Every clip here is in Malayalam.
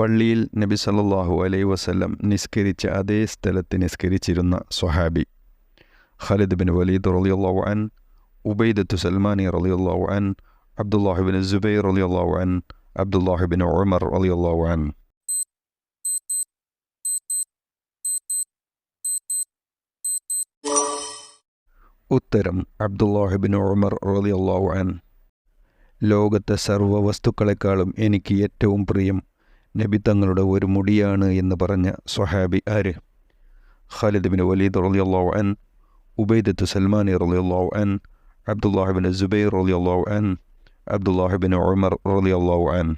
പള്ളിയിൽ നബി സല്ലാഹു അലൈ വസ്ലം നിസ്കരിച്ച അതേ സ്ഥലത്ത് നിസ്കരിച്ചിരുന്ന സ്വഹാബി. ഖലിദ് ബിൻ വലീദ് റളിയല്ലാഹു അൻ ഉബൈദത്തു സൽമാനി റളിയല്ലാഹു അൻ അബ്ദുല്ലാഹു ബിൻ സുബൈർ റളിയല്ലാഹു അൻ അബ്ദുല്ലാഹു ബിൻ ഉമർ റളിയല്ലാഹു അൻ ഉത്തരം അബ്ദുല്ലാഹു ബിൻ ഉമർ റളിയല്ലാഹു അൻ ലോകത്തെ സർവ വസ്തുക്കളെക്കാളും എനിക്ക് ഏറ്റവും പ്രിയം നബി തങ്ങളുടെ ഒരു മുടിയാണ് എന്ന് പറഞ്ഞ സ്വഹാബി ആര്? ഖാലിദ് ബിൻ വലീദ് റളിയല്ലാഹു അൻ ഉബൈദത്ത് സൽമാനി റളിയല്ലാഹു അൻ അബ്ദുല്ലാഹു ജുബൈർ റളിയല്ലാഹു അൻ അബ്ദുല്ലാഹു ബിൻ ഉമർ റളിയല്ലാഹു അൻ.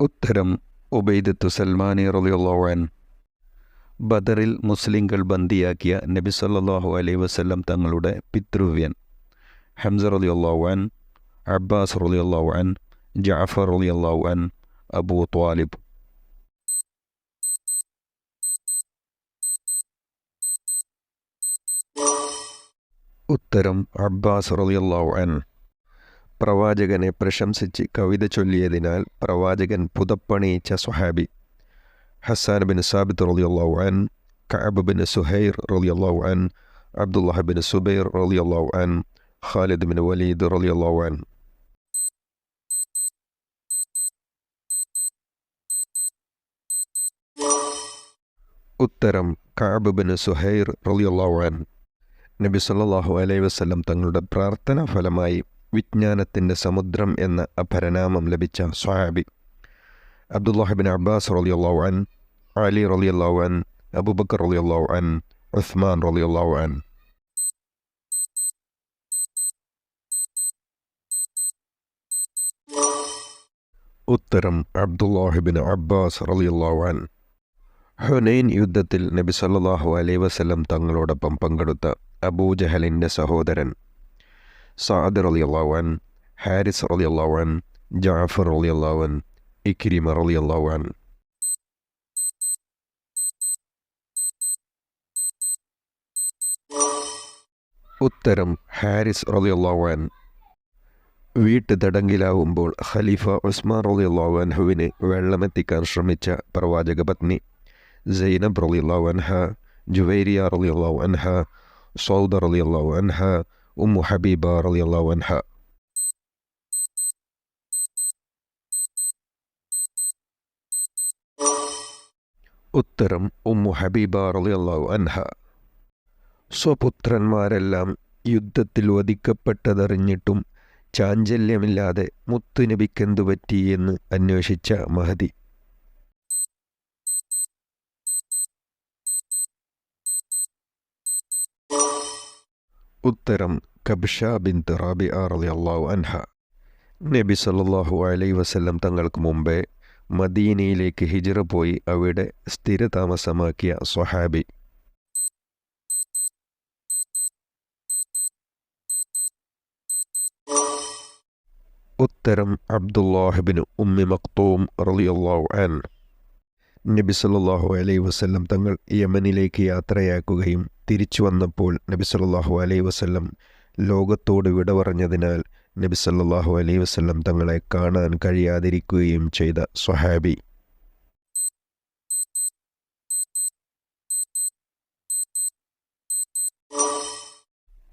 ഉത്തരം ഉബൈദത്തു സൽമാനി റളിയല്ലാഹു അൻ. ബദറിൽ മുസ്ലിങ്ങൾ ബന്ദിയാക്കിയ നബി സല്ലല്ലാഹു അലൈഹി വസല്ലം തങ്ങളുടെ പിതൃവ്യൻ. ഹംസ റളിയല്ലാഹു അൻ അബ്ബാസ് റളിയല്ലാഹു അൻ ജഅഫർ റളിയല്ലാഹു അൻ അബൂ ത്വാലിബ് ഉത്തരം അബ്ബാസ് റളിയല്ലാഹു അൻ പ്രവാചകനെ പ്രശംസിച്ച് കവിത ചൊല്ലിയതിനാൽ പ്രവാചകൻ പുതപ്പണിയിച്ച സ്വഹാബി ഹസാൻ ബിൻ സാബിത്ത് റളിയല്ലാഹു അൻ കഅബ് ബിൻ സുഹൈർ റളിയല്ലാഹു അൻ അബ്ദുല്ലാഹ ബിൻ സുബൈർ റളിയല്ലാഹു അൻ ഖാലിദ് ബിൻ വലീദ് റളിയല്ലാഹു അൻ ഉത്തരം കഅബ് ബിൻ സുഹൈർ റളിയല്ലാഹു അൻ നബി സല്ലല്ലാഹു അലൈഹി വസല്ലം തങ്ങളുടെ പ്രാർത്ഥനാ ഫലമായി വിജ്ഞാനത്തിന്റെ സമുദ്രം എന്ന അപരനാമം ലഭിച്ച സ്വഹാബി അബ്ദുല്ലാഹ് ബിൻ അബ്ബാസ് റളിയല്ലാഹു അൻ അലി റളിയല്ലാഹു അൻ അബൂബക്കർ റളിയല്ലാഹു അൻ ഉസ്മാൻ റളിയല്ലാഹു ഉത്തരം അബ്ദുല്ലാഹിബിൻ അബ്ബാസ് അൻ ഹുനൈൻ യുദ്ധത്തിൽ നബി സല്ലാഹു അലൈ വസ്ലം തങ്ങളോടൊപ്പം പങ്കെടുത്ത അബൂജഹലിന്റെ സഹോദരൻ റളിയല്ലാഹു അൻ ഹാരിസ് അൻ ജാഫർ ഇക്രിമ റളിയല്ലാഹു അൻ ഉത്തരം ഹാരിസ് അൻ വീട്ടുതടങ്കിലാവുമ്പോൾ ഖലീഫ ഉസ്മാൻ റളിയല്ലാഹു ലോവൻഹുവിന് വെള്ളമെത്തിക്കാൻ ശ്രമിച്ച പ്രവാചക പത്നി സൈനബ് റലി അൻഹ ജുവൈരിയ റളിയല്ലാഹു അൻഹ സൗദ റളിയല്ലാഹു അൻഹ ഉമ്മു ഹബീബ റലി അൻഹ. ഉത്തരം ഉമ്മു ഹബീബ റളിയല്ലാഹു അൻഹ. സ്വപുത്രന്മാരെല്ലാം യുദ്ധത്തിൽ വധിക്കപ്പെട്ടതറിഞ്ഞിട്ടും ചാഞ്ചല്യമില്ലാതെ മുത്തുനബിക്കെന്തു പറ്റിയെന്ന് അന്വേഷിച്ച മഹതി. ഉത്തരം കബ്ഷ ബിൻ റാബി അള്ളാഹു അൻഹ. നബി സല്ലാഹു അലൈ വസല്ലം തങ്ങൾക്ക് മുമ്പേ മദീനയിലേക്ക് ഹിജ്റ പോയി അവിടെ സ്ഥിരതാമസമാക്കിയ സ്വഹാബി ഉത്തരം അബ്ദുല്ലാഹിബിന് ഉമ്മി മക്തൂം റളിയല്ലാഹു അൻ. നബി സല്ലാഹു അലൈ വസല്ലം തങ്ങൾ യമനിലേക്ക് യാത്രയാക്കുകയും തിരിച്ചു വന്നപ്പോൾ നബി സല്ലാഹു അലൈ വസല്ലം ലോകത്തോട് വിട പറഞ്ഞതിനാൽ നബി സല്ലാഹു അലൈ വസല്ലം തങ്ങളെ കാണാൻ കഴിയാതിരിക്കുകയും ചെയ്ത സ്വഹാബി.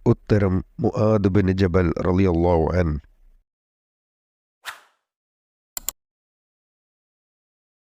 ഉത്തരം മുആദ് ബിൻ ജബൽ റളിയല്ലാഹു അൻ.